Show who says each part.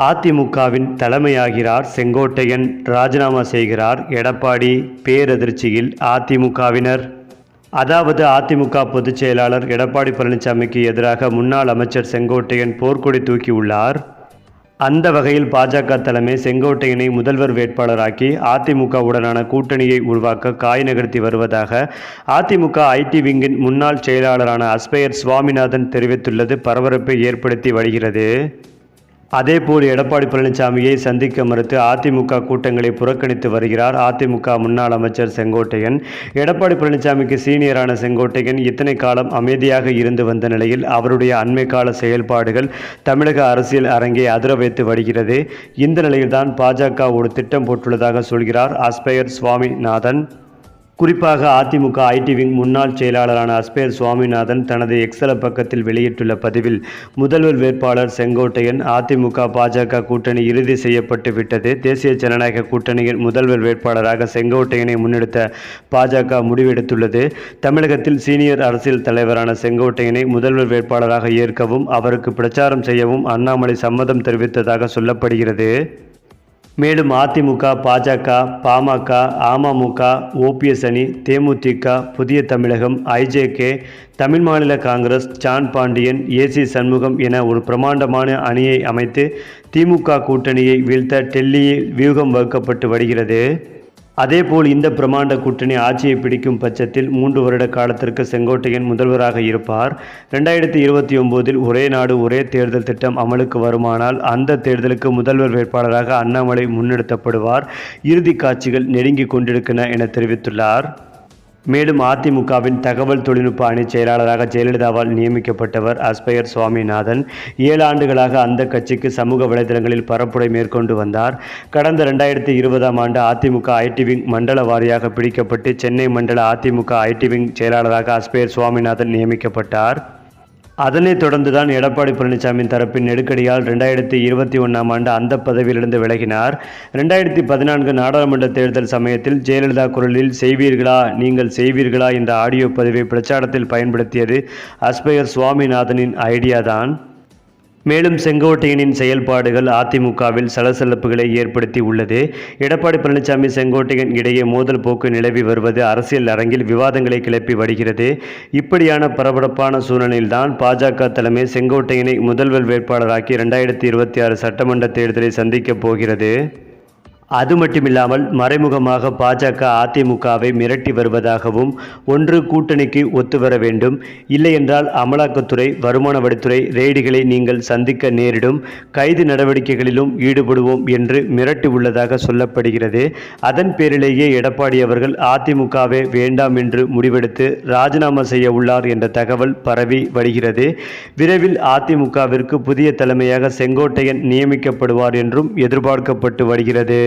Speaker 1: அதிமுகவின் தலைமையாகிறார் செங்கோட்டையன். ராஜினாமா செய்கிறார் எடப்பாடி. பேரதிர்ச்சியில் அதிமுகவினர். அதாவது அதிமுக பொதுச் செயலாளர் எடப்பாடி பழனிசாமிக்கு எதிராக முன்னாள் அமைச்சர் செங்கோட்டையன் போர்க்கொடி தூக்கியுள்ளார். அந்த வகையில் பாஜக தலைமை செங்கோட்டையனை முதல்வர் வேட்பாளராக்கி அதிமுகவுடனான கூட்டணியை உருவாக்க காய் நகர்த்தி வருவதாக அதிமுக ஐடி விங்கின் முன்னாள் செயலாளரான அஸ்பயர் சுவாமிநாதன் தெரிவித்துள்ளது. பரபரப்பை ஏற்படுத்தி வருகிறது. அதேபோல் எடப்பாடி பழனிசாமியை சந்திக்க மறுத்து அதிமுக கூட்டங்களை புறக்கணித்து வருகிறார். அதிமுக முன்னாள் அமைச்சர் செங்கோட்டையன் எடப்பாடி பழனிசாமிக்கு சீனியரான செங்கோட்டையன் இத்தனை காலம் அமைதியாக இருந்து வந்த நிலையில் அவருடைய அண்மை கால செயல்பாடுகள் தமிழக அரசியல் அரங்கை அதிர வைத்து வருகிறது. இந்த நிலையில்தான் பாஜக ஒரு திட்டம் போட்டுள்ளதாக சொல்கிறார் அஸ்பயர் சுவாமிநாதன். குறிப்பாக அதிமுக ஐடி விங் முன்னாள் செயலாளரான அஸ்பேர் சுவாமிநாதன் தனது எக்ஸல பக்கத்தில் வெளியிட்டுள்ள பதிவில் முதல்வர் வேட்பாளர் செங்கோட்டையன் அதிமுக பாஜக கூட்டணி இறுதி செய்யப்பட்டு விட்டது. தேசிய ஜனநாயக கூட்டணியின் முதல்வர் வேட்பாளராக செங்கோட்டையனை முன்னெடுத்த பாஜக முடிவெடுத்துள்ளது. தமிழகத்தில் சீனியர் அரசியல் தலைவரான செங்கோட்டையனை முதல்வர் வேட்பாளராக ஏற்கவும் அவருக்கு பிரச்சாரம் செய்யவும் அண்ணாமலை சம்மதம் தெரிவித்ததாக சொல்லப்படுகிறது. மேலும் அதிமுக பாஜக பாமக அமமுக ஓபிஎஸ் அணி தேமுதிக புதிய Tamilagam IJK Tamil Maanila Congress John Pandian AC Shanmugam என ஒரு பிரமாண்டமான அணியை அமைத்து திமுக கூட்டணியை வீழ்த்த டெல்லியில் வியூகம் வகுக்கப்பட்டு வருகிறது. அதேபோல் இந்த பிரமாண்ட கூட்டணி ஆட்சியை பிடிக்கும் பட்சத்தில் மூன்று வருட காலத்திற்கு செங்கோட்டையன் முதல்வராக இருப்பார். ரெண்டாயிரத்தி இருபத்தி ஒம்போதில் ஒரே நாடு ஒரே தேர்தல் திட்டம் அமலுக்கு வருமானால் அந்த தேர்தலுக்கு முதல்வர் வேட்பாளராக அண்ணாமலை முன்னெடுத்தப்படுவார். இறுதி காட்சிகள் நெருங்கிக் கொண்டிருக்கின்றன என தெரிவித்துள்ளார். மேலும் அதிமுகவின் தகவல் தொழில்நுட்ப அணி செயலாளராக ஜெயலலிதாவால் நியமிக்கப்பட்டவர் அஸ்பயர் சுவாமிநாதன். ஏழு ஆண்டுகளாக அந்த கட்சிக்கு சமூக வலைதளங்களில் பரப்புரை மேற்கொண்டு வந்தார். கடந்த ரெண்டாயிரத்தி இருபதாம் ஆண்டு அதிமுக ஐடி விங் மண்டல வாரியாக பிடிக்கப்பட்டு சென்னை மண்டல அதிமுக ஐடி விங் செயலாளராக அஸ்பயர் சுவாமிநாதன் நியமிக்கப்பட்டார். அதனைத் தொடர்ந்துதான் எடப்பாடி பழனிசாமி தரப்பின் நெருக்கடியால் ரெண்டாயிரத்தி இருபத்தி ஒன்றாம் ஆண்டு அந்த பதவியிலிருந்து விலகினார். ரெண்டாயிரத்தி பதினான்கு நாடாளுமன்ற தேர்தல் சமயத்தில் ஜெயலலிதா குரலில் செய்வீர்களா? நீங்கள் செய்வீர்களா? என்ற ஆடியோ பதிவை பிரச்சாரத்தில் பயன்படுத்தியது அஸ்பயர் சுவாமிநாதனின் ஐடியாதான். மேலும் செங்கோட்டையனின் செயல்பாடுகள் அதிமுகவில் சலசலப்புகளை ஏற்படுத்தி உள்ளது. எடப்பாடி பழனிசாமி செங்கோட்டையன் இடையே மோதல் போக்கு நிலவி வருவது அரசியல் அரங்கில் விவாதங்களை கிளப்பி வருகிறது. இப்படியான பரபரப்பான சூழ்நிலையில்தான் பாஜக தலைமை செங்கோட்டையனை முதல்வர் வேட்பாளராக்கி இரண்டாயிரத்தி இருபத்தி ஆறு சட்டமன்ற தேர்தலை சந்திக்கப் போகிறது. அது மட்டுமில்லாமல் மறைமுகமாக பாஜக அதிமுகவை மிரட்டி வருவதாகவும் ஒன்று கூட்டணிக்கு ஒத்துவர வேண்டும். இல்லையென்றால் அமலாக்கத்துறை வருமான வரித்துறை ரெய்டுகளை நீங்கள் சந்திக்க நேரிடும். கைது நடவடிக்கைகளிலும் ஈடுபடுவோம் என்று மிரட்டி உள்ளதாக சொல்லப்படுகிறது. அதன் பேரிலேயே எடப்பாடி அவர்கள் அதிமுகவே வேண்டாம் என்று முடிவெடுத்து ராஜினாமா செய்ய உள்ளார் என்ற தகவல் பரவி வருகிறது. விரைவில் அதிமுகவிற்கு புதிய தலைமையாக செங்கோட்டையன் நியமிக்கப்படுவார் என்றும் எதிர்பார்க்கப்பட்டு வருகிறது.